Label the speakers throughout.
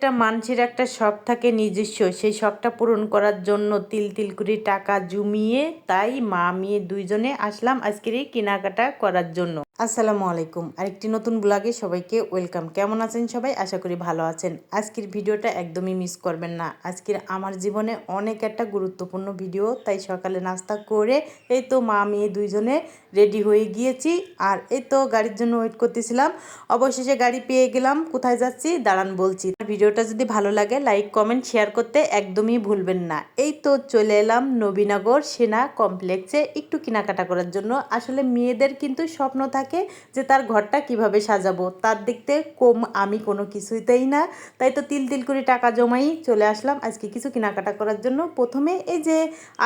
Speaker 1: একটা মানুষের একটা শখ থাকে নিজস্ব। সেই শখটা পূরণ করার জন্য তিল তিল করে টাকা জমিয়ে তাই মা মেয়ে দুইজনে আসলাম আজকের এই কেনাকাটা করার জন্য। আসসালামু আলাইকুম। আরেকটি নতুন ব্লগে সবাইকে ওয়েলকাম। কেমন আছেন সবাই? আশা করি ভালো আছেন। আজকের ভিডিওটা একদমই মিস করবেন না। আজকের আমার জীবনে অনেক একটা গুরুত্বপূর্ণ ভিডিও, তাই সকালে নাস্তা করে এই তো মা, মেয়ে দুইজনে রেডি হয়ে গিয়েছি। আর এই তো গাড়ির জন্য ওয়েট করতেছিলাম। অবশেষে গাড়ি পেয়ে গেলাম। কোথায় যাচ্ছি? দাঁড়ান বলছি। ভিডিওটা যদি ভালো লাগে, লাইক, কমেন্ট, শেয়ার করতে একদমই ভুলবেন না। এই তো চলে এলাম নবীনগর সেনা কমপ্লেক্সে একটু কেনাকাটা করার জন্য। আসলে মেয়েদের কিন্তু স্বপ্ন থাকে যে তার ঘরটা কীভাবে সাজাবো? তার দেখতে কম আমি কোনো কিছুইতেই না। তাই তো তিল তিল করে টাকা জমাই চলে আসলাম আজকে কিছু কেনাকাটা করার জন্য। প্রথমে এই যে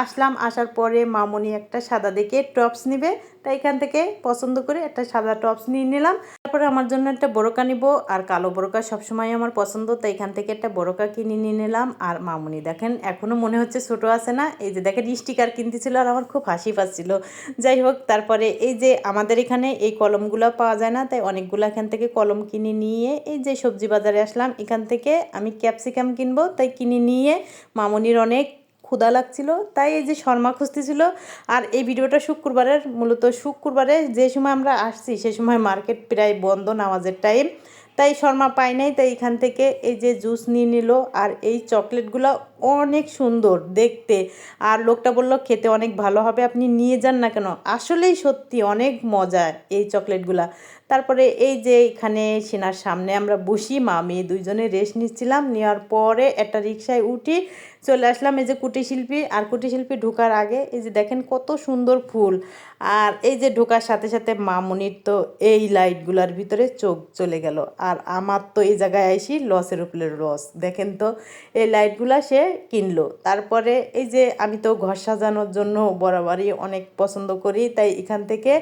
Speaker 1: আসলাম, আসার পরে মামনি একটা সাদা দেখে টপস নিবে। তাই এখান থেকে পছন্দ করে একটা সাদা টপস নিয়ে নিলাম। তারপরে আমার জন্য একটা বোরকা নিব, আর কালো বোরকা সবসময় আমার পছন্দ তাই এখান থেকে একটা বোরকা কিনে নিয়ে নিলাম। আর মামুনি, দেখেন এখনও মনে হচ্ছে ছোট আছে না? এই যে দেখেন স্টিকার কিনতেছিল, আর আমার খুব হাসি পাচ্ছিল। যাই হোক, তারপরে এই যে আমাদের এখানে এই কলমগুলো পাওয়া যায় না, তাই অনেকগুলো এখান থেকে কলম কিনে নিয়ে এই যে সবজি বাজারে আসলাম। এখান থেকে আমি ক্যাপসিকাম কিনবো, তাই কিনে নিয়ে মামনির অনেক ক্ষুদা লাগছিল, তাই এই যে শর্মা খুঁজতেছিল আর এই ভিডিওটা শুক্রবারের, মূলত শুক্রবারে যে সময় আমরা আসছি, সে সময় মার্কেট প্রায় বন্ধ নামাজের টাইম তাই শর্মা পাই নাই, তাই এখান থেকে এই যে জুস নিয়ে নিল, আর এই চকলেটগুলো অনেক সুন্দর দেখতে। আর লোকটা বলল, খেতে অনেক ভালো হবে, আপনি নিয়ে যান না কেন? আসলেই সত্যি অনেক মজা এই চকলেটগুলা। তারপরে এই যে এখানে সেনার সামনে আমরা বসি, মা, মেয়ে দুইজনে রেস্ট নিচ্ছিলাম। নেওয়ার পরে একটা রিক্সায় উঠি, চলে আসলাম এই যে কুটির শিল্পী আর কুটির শিল্পী ঢোকার আগে এই যে দেখেন কত সুন্দর ফুল। আর এই যে ঢোকার সাথে সাথে মামুনির তো এই লাইটগুলার ভিতরে চোখ চলে গেল। আর আমার তো এই জায়গায় আইসি, লসের উপরে লস দেখেন তো, এই লাইটগুলা সে কিনলো। তারপরে এই যে আমি তো ঘর সাজানোর জন্য বরাবরই অনেক পছন্দ করি, তাই এখান থেকে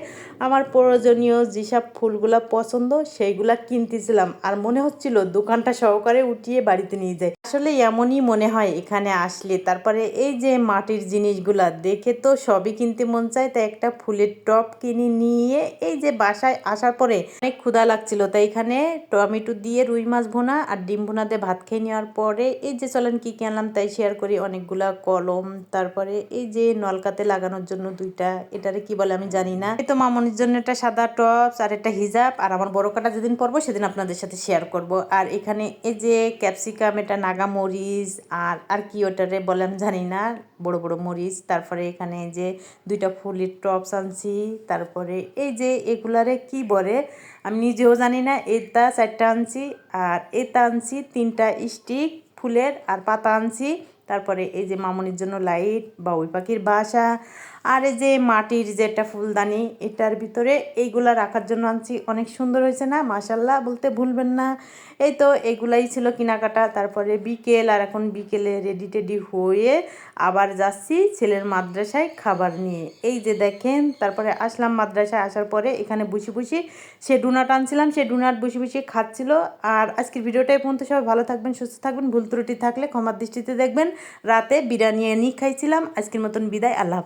Speaker 1: আমার প্রয়োজনীয় যেসব ফুলগুলা পছন্দ সেইগুলা কিনতেছিলাম। আর মনে হচ্ছিল দোকানটা সহকারে উঠিয়ে বাড়িতে নিয়ে যাই। আসলে এমনই মনে হয় এখানে আসলে। তারপরে এই যে মাটির জিনিসগুলা, দেখে তো সবই কিনতে মন চায়। তাই একটা ফুলের টপ কিনে নিয়ে এই যে বাসায় আসার পরে অনেক ক্ষুধা লাগছিল। তাই এখানে টমেটো দিয়ে রুই মাছ ভোনা আর ডিম ভোনা দিয়ে ভাত খেয়ে নেওয়ার পরে এই যে চলেন কি কি আনলাম তাই শেয়ার করি অনেকগুলা কলম। তারপরে এই যে নলকাতে লাগানোর জন্য দুইটা, এটারে কি বলে আমি জানি না। এই তো মামনির জন্য একটা সাদা টপস আর একটা হিজাব। আর আমার বড় কাটা যেদিন পরবো সেদিন আপনাদের সাথে শেয়ার করব। আর এখানে এই যে ক্যাপসিকাম এটা নাগা মরিচ আর আর কি ওটারে বলে আমি জানি না, বড় বড় মরিচ, তারপরে এখানে যে দুইটা ফুলের টপস আনছি, তারপরে এই যে এগুলারে কি বলে, আমি নিজেও জানি না, এটা চারটা আনছি, আর এটা আনছি তিনটা স্টিক ফুলের, আর পাতা আনছি তারপরে এই যে মামনির জন্য লাইট বা ওই পাখির বাসা, আর এই যে মাটির যে একটা ফুলদানি, এটার ভিতরে এইগুলা রাখার জন্য আনছি। অনেক সুন্দর হয়েছে না? মাসাল্লাহ বলতে ভুলবেন না। এই তো এগুলাই ছিল কেনাকাটা। তারপরে বিকেল, আর এখন বিকেলে রেডি টেডি হয়ে আবার যাচ্ছি ছেলের মাদ্রাসায় খাবার নিয়ে। এই যে দেখেন, তারপরে আসলাম মাদ্রাসায়, আসার পরে এখানে বসে বসে সে ডুনাট আনছিলাম, সে ডুনাট বসে বসে খাচ্ছিল। আর আজকের ভিডিওটাই পর্যন্ত। সবাই ভালো থাকবেন, সুস্থ থাকবেন। ভুল ত্রুটি থাকলে ক্ষমার দৃষ্টিতে দেখবেন। রাতে বিরিয়ানি খাইছিলাম। আজকের মতন বিদায় আল্লাহ